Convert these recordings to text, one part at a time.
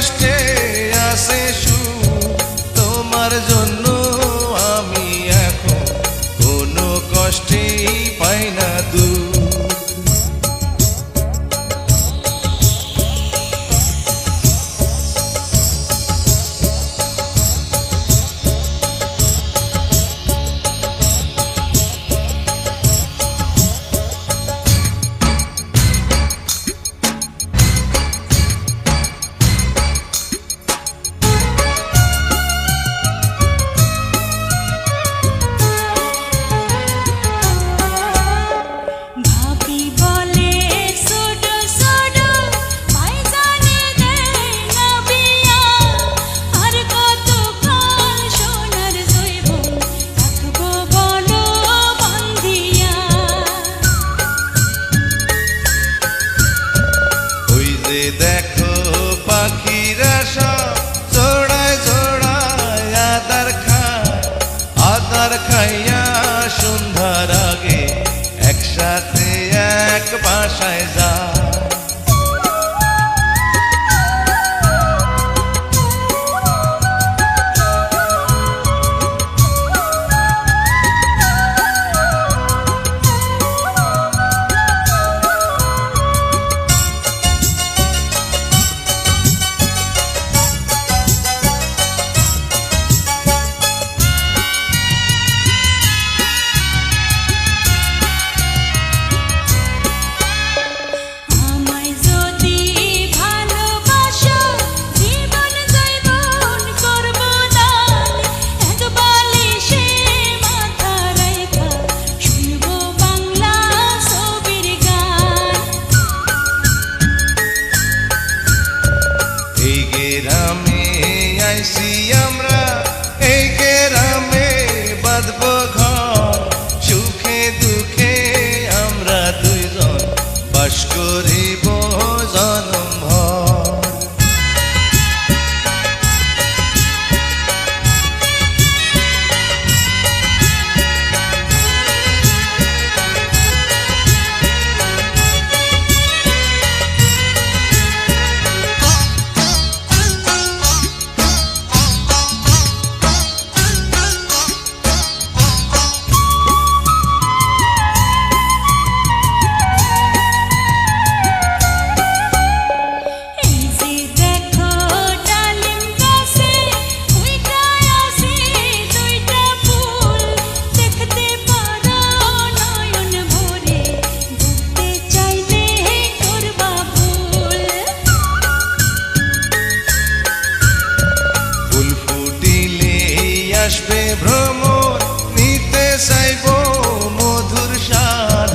just বাগার খাইয়া সন্ধ্যার আগে একসাথে এক বাসায় যায় siam ra আসবে ভ্রমণ নিতে চাইব মধুর স্বাদ।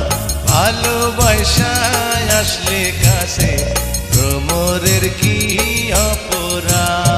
ভালোবাসায় আসলে কাছে ভ্রমরের কি অপরাধ?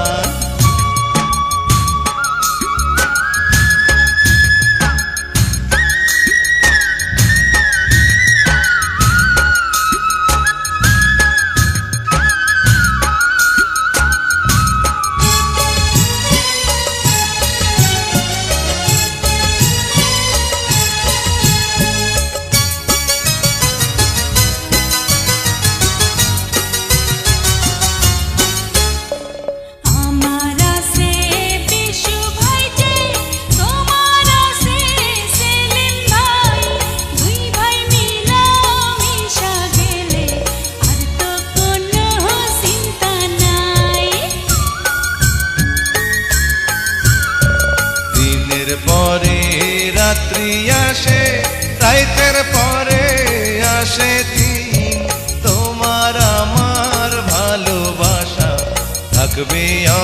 থাকবে